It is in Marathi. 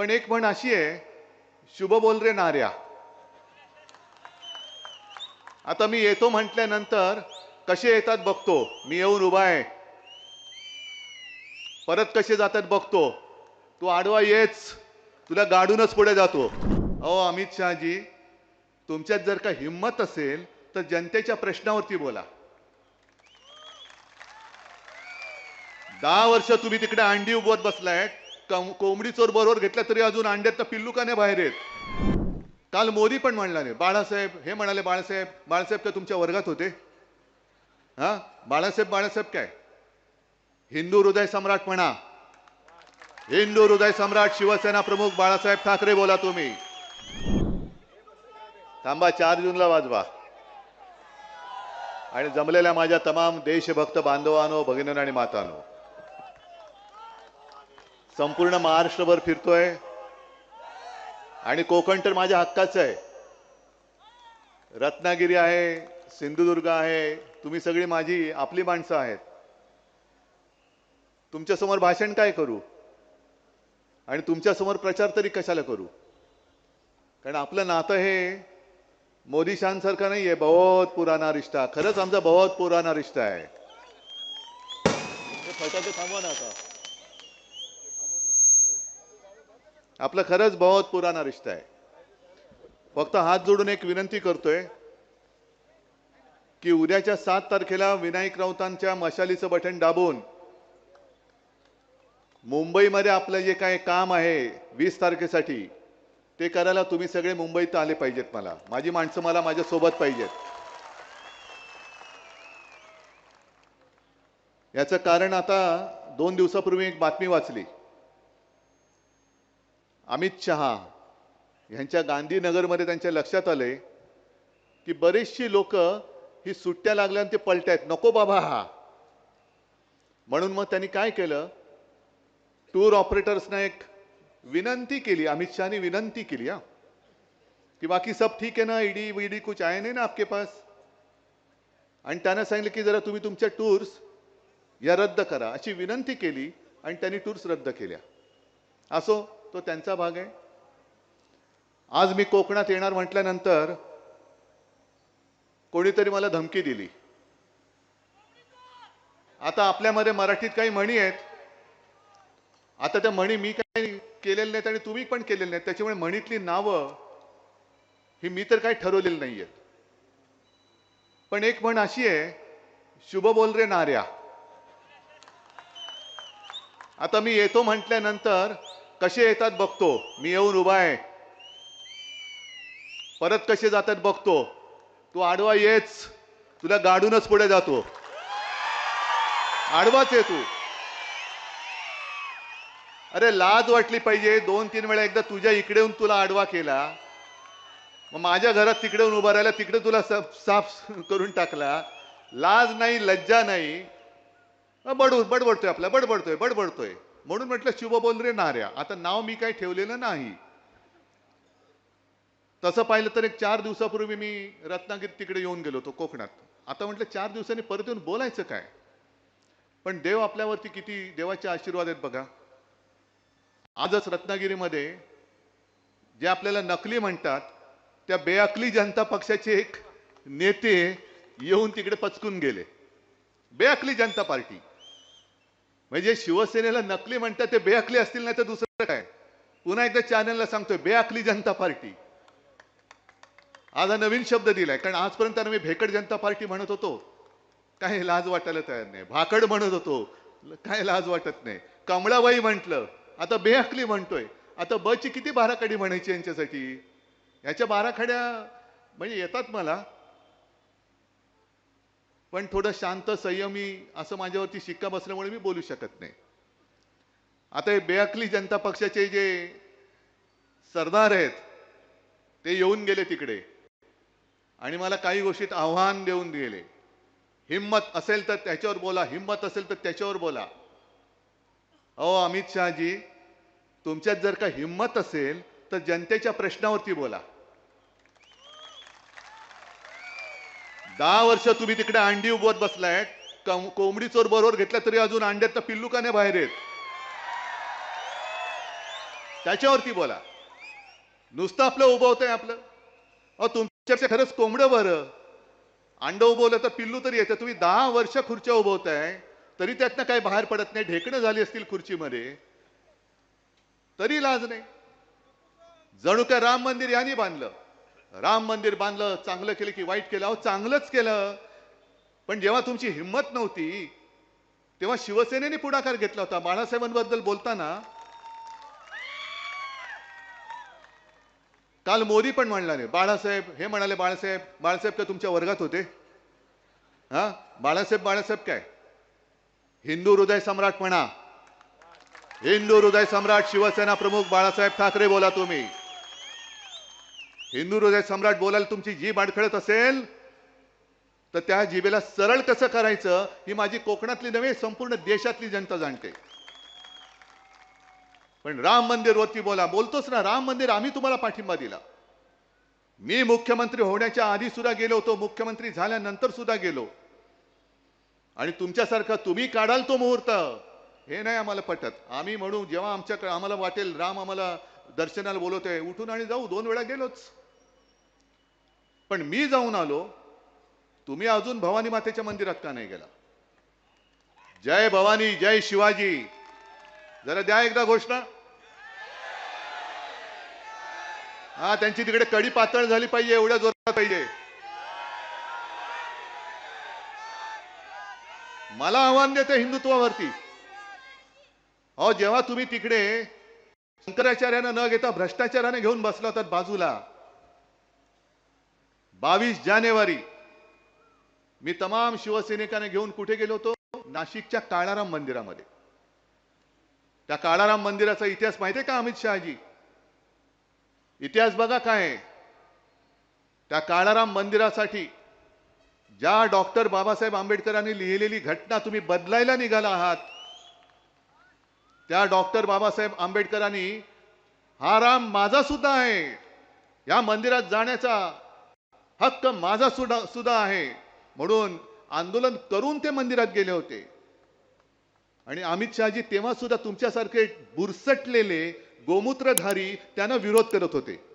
पण एक म्हण अशी आहे शुभ बोल रे नार्या. आता मी येतो म्हटल्यानंतर कसे येतात बघतो. मी येऊन उभा आहे. परत कसे जातात बघतो. तू आडवा येच. तुला गाडूनच पुढे जातो. अहो अमित शहाजी तुमच्यात जर का हिंमत असेल तर जनतेच्या प्रश्नावरती बोला. दहा वर्ष तुम्ही तिकडे अंडी उभवत बसलायत. कोंबडी चोर बरोबर घेतल्या तरी अजून अंड्यात पिल्लू का नाही बाहेर येत? काल मोदी पण म्हणाले बाळासाहेब हे म्हणाले बाळासाहेब बाळासाहेब का तुमच्या वर्गात होते. हा? बाळासाहेब बाळासाहेब काय? हिंदू हृदय सम्राट म्हणा. हिंदू हृदय सम्राट शिवसेना प्रमुख बाळासाहेब ठाकरे बोला तुम्ही. थांबा चार जूनला वाजवा. आणि जमलेल्या माझ्या तमाम देशभक्त बांधवानो भगिनी आणि मातानो संपूर्ण महाराष्ट्रभर फिरतोय. आणि कोकण तर माझ्या हक्काचं आहे. रत्नागिरी आहे सिंधुदुर्ग आहे तुम्ही सगळी माझी आपली माणसं आहेत. तुमच्यासमोर भाषण काय करू? आणि तुमच्यासमोर प्रचार तरी कशाला करू? कारण आपलं नातं हे मोदी शानसारखं नाही आहे बहुत पुराना रिश्ता. खरंच आमचा बहुत पुराना रिश्ता आहे. फटाके थांबवा ना आता. आपलं खरंच बहुत पुराना रिश्ता आहे. फक्त हात जोडून एक विनंती करतोय की उद्याच्या सात तारखेला विनायक राऊतांच्या मशालीचं बटन दाबून मुंबईमध्ये आपलं जे काय काम आहे वीस तारखेसाठी ते करायला तुम्ही सगळे मुंबईत आले पाहिजेत मला. माझी माणसं मला माझ्या सोबत पाहिजेत. याचं कारण आता दोन दिवसापूर्वी एक बातमी वाचली. अमित शहा यांच्या गांधीनगरमध्ये त्यांच्या लक्षात आले की बरेचशी लोक ही सुट्ट्या लागल्या आणि ते पलटायत. नको बाबा. हा म्हणून मग त्यांनी काय केलं? टूर ऑपरेटर्सना एक विनंती केली. अमित शहानी विनंती केली हा. की बाकी सब ठीक आहे ना? ईडी वीडी कुछ आहे नाही ना आपके पास? आणि त्यानं सांगितलं की जरा तुम्ही तुमच्या टूर्स या रद्द करा. अशी विनंती केली आणि त्यांनी टूर्स रद्द केल्या. असो तो त्यांचा भाग आहे. आज मी कोकणात येणार म्हटल्यानंतर कोणीतरी मला धमकी दिली. आता आपल्यामध्ये मराठीत काही म्हणी आहेत. आता त्या म्हणी मी काही केलेल्या नाहीत आणि तुम्ही पण केलेल्या नाहीत. त्याच्यामुळे म्हणीतली नावं ही मी तर काही ठरवलेली नाहीयेत. पण एक म्हण अशी आहे शुभ बोल रे नार्या आता मी येतो म्हटल्यानंतर कसे येतात बघतो. मी येऊन उभा आहे. परत कसे जातात बघतो. तू आडवा येच. तुला गाडूनच पुढे जातो. आडवाच आहे तू. अरे लाज वाटली पाहिजे. दोन तीन वेळा एकदा तुझ्या इकडे येऊन तुला आडवा केला. मग माझ्या घरात तिकडे येऊन उभा राहिला तिकडे तुला साफ साफ करून टाकला. लाज नाही लज्जा नाही. बडू बडबडतोय आपला. बडबडतोय बडबडतोय. म्हणून म्हटलं शुभ बोल रे नाऱ्या. आता नाव मी काही ठेवलेलं नाही. तसं पाहिलं तर एक चार दिवसापूर्वी मी रत्नागिरी तिकडे येऊन गेलो होतो कोकणात. आता म्हटलं चार दिवसांनी परत येऊन बोलायचं काय? पण देव आपल्यावरती किती देवाचे आशीर्वाद आहेत बघा. आजच रत्नागिरीमध्ये जे आपल्याला नकली म्हणतात त्या बेअकली जनता पक्षाचे एक नेते येऊन तिकडे पचकून गेले. बेअकली जनता पार्टी. म्हणजे शिवसेनेला नकली म्हणतात ते बेअकली असतील नाही तर दुसरं काय? पुन्हा एकदा चॅनलला सांगतोय बेअकली जनता पार्टी. आज हा नवीन शब्द दिलाय कारण आजपर्यंत मी भेकड जनता पार्टी म्हणत होतो. काही लाज वाटायला तयार नाही. भाकड म्हणत होतो. काय लाज वाटत नाही. कमळाबाई म्हटलं आता बेअकली म्हणतोय. आता बची किती बाराखडी म्हणायची यांच्यासाठी? याच्या बाराखड्या म्हणजे येतात मला पण थोडं शांत संयमी असं माझ्यावरती शिक्का बसल्यामुळे मी बोलू शकत नाही. आता हे बेअकली जनता पक्षाचे जे सरदार आहेत ते येऊन गेले तिकडे. आणि मला काही गोष्टीत आव्हान देऊन गेले. हिंमत असेल तर त्याच्यावर बोला हिम्मत असेल तर त्याच्यावर बोला. अहो अमित शहाजी तुमच्यात जर का हिम्मत असेल तर जनतेच्या प्रश्नावरती बोला. दहा वर्ष तुम्ही तिकडे अंडी उभवत बसलाय कोंबडी चोर बरोबर घेतल्या तरी अजून अंड्यात पिल्लू का नाही बाहेर येत? त्याच्यावरती बोला. नुसतं आपलं उभवतंय आपलं. अहो तुमच्यापेक्षा खरंच कोंबडं बरं. अंड उभवलं तर पिल्लू तरी येतं. तुम्ही दहा वर्ष खुर्च्या उभवताय तरी त्यातनं काही बाहेर पडत नाही. ढेकणं झाली असतील खुर्चीमध्ये. तरी लाज नाही. जणू काय राम मंदिर यांनी बांधलं. राम मंदिर बांधलं चांगलं केलं की वाईट केलं? अहो चांगलंच केलं. पण जेव्हा तुमची हिंमत नव्हती तेव्हा शिवसेनेने पुढाकार घेतला होता. बाळासाहेबांबद्दल बोलताना काल मोदी पण म्हणणारे बाळासाहेब हे म्हणाले बाळासाहेब बाळासाहेब का तुमच्या वर्गात होते. हा? बाळासाहेब बाळासाहेब काय? हिंदू हृदय सम्राट म्हणा. हिंदू हृदय सम्राट शिवसेना प्रमुख बाळासाहेब ठाकरे बोला तुम्ही. हिंदू हृदय सम्राट बोलायला तुमची जीभ अडखळत असेल तर त्या जीबेला सरळ कसं करायचं ही माझी कोकणातली नव्हे संपूर्ण देशातली जनता जाणते. पण राम मंदिर वरती बोला. बोलतोच ना राम मंदिर आम्ही तुम्हाला पाठिंबा दिला. मी मुख्यमंत्री होण्याच्या आधी सुद्धा गेलो होतो मुख्यमंत्री झाल्यानंतर सुद्धा गेलो. आणि तुमच्यासारखं तुम्ही काढाल तो मुहूर्त. हे नाही आम्हाला पटत. आम्ही म्हणू जेव्हा आमच्याकडे आम्हाला वाटेल राम आम्हाला दर्शनाला बोलवतोय. उठून आणि जाऊ दोन वेळा गेलोच. पण मी जाऊन आलो तुम्ही अजून भवानी मातेच्या मंदिरात का नाही गेला? जय भवानी जय शिवाजी. जरा द्या एकदा घोषणा. हा त्यांची तिकडे कडी पातळ झाली पाहिजे एवढ्या जोरात पाहिजे. मला आव्हान देते हिंदुत्वावरती. अहो जेव्हा तुम्ही तिकडे शंकराचार्यानं न घेता भ्रष्टाचाराने घेऊन बसला होतात बाजूला बावीस जानेवारी मी तमाम शिवसैनिकांना घेऊन कुठे गेलो होतो? नाशिकच्या काळाराम मंदिरामध्ये. त्या काळाराम मंदिराचा इतिहास माहिती आहे का अमित शहाजी? इतिहास बघा काय आहे. त्या काळाराम मंदिरासाठी ज्या डॉक्टर बाबासाहेब आंबेडकरांनी लिहिलेली घटना तुम्ही बदलायला निघाला आहात त्या डॉक्टर बाबासाहेब आंबेडकरांनी हा राम माझा सुद्धा आहे. या मंदिरात जाण्याचा हक्क माझा सुद्धा सुद्धा आहे. म्हणून आंदोलन करून ते मंदिरात गेले होते. आणि अमित शहाजी तेव्हा सुद्धा तुमच्यासारखे बुरसटलेले गोमूत्रधारी त्यांना विरोध करत होते.